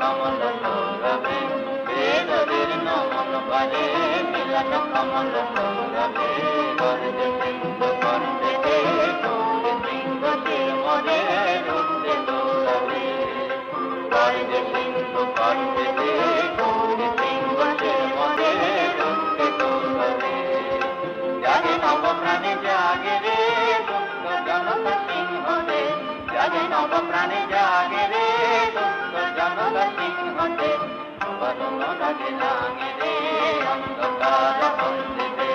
কমল সৌরভে বেদদের নমন বলে মিলন কমল সৌরভে দৌড়বে জাগে রে দুঃখ জনতা সিংহ দে জাগে নব জাগে রে দুঃখ জনতা সিংহ দে বরণ লাগে লাগে রে অন্ধকার বন্দিবে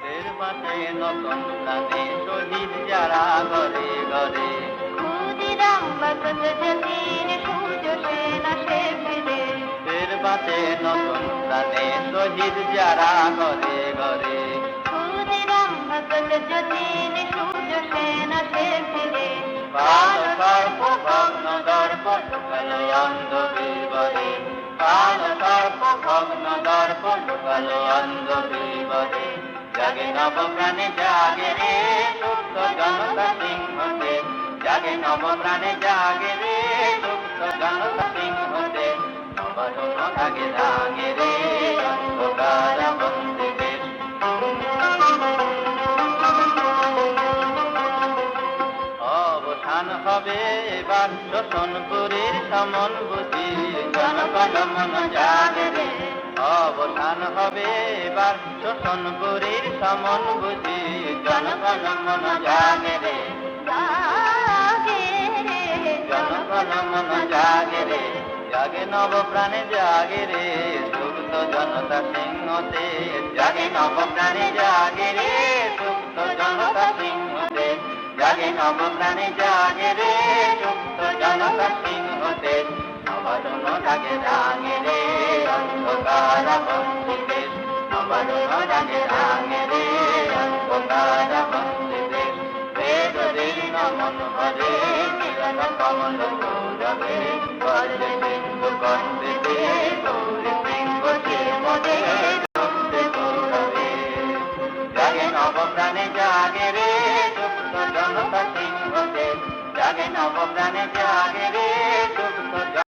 ফের নতুন প্রাণে শহীদ যারা ঘরে ঘরে ফিরে নতুন প্রাণে শহীদ যারা ঘরে ঘরে নব প্রাণে জাগে জাগে নব প্রাণে জাগে রে অবসান হবে এবার শোষণপুরীর সমন বুঝি। জনগণ মন জাগে রে। অবসান হবে এবার শোষণপুরীর সমন বুঝি। জনগণ মন জাগে রে। জাগে নব প্রাণে জাগে রে, সুপ্ত জনতা সিংহতে। জাগে নব প্রাণে জাগে রে, সুপ্ত জনতা সিংহতে। জাগে নব প্রাণে জাগে রে, সুপ্ত জনতা সিংহতে। নবরণ জাগে জাগে রে, অন্ধকার জাগে জাগে রে, অন্ধকার নমন হরে গৌরবে জাগে রে জনতা সিংহ জাগে নব প্রাণে জাগে রে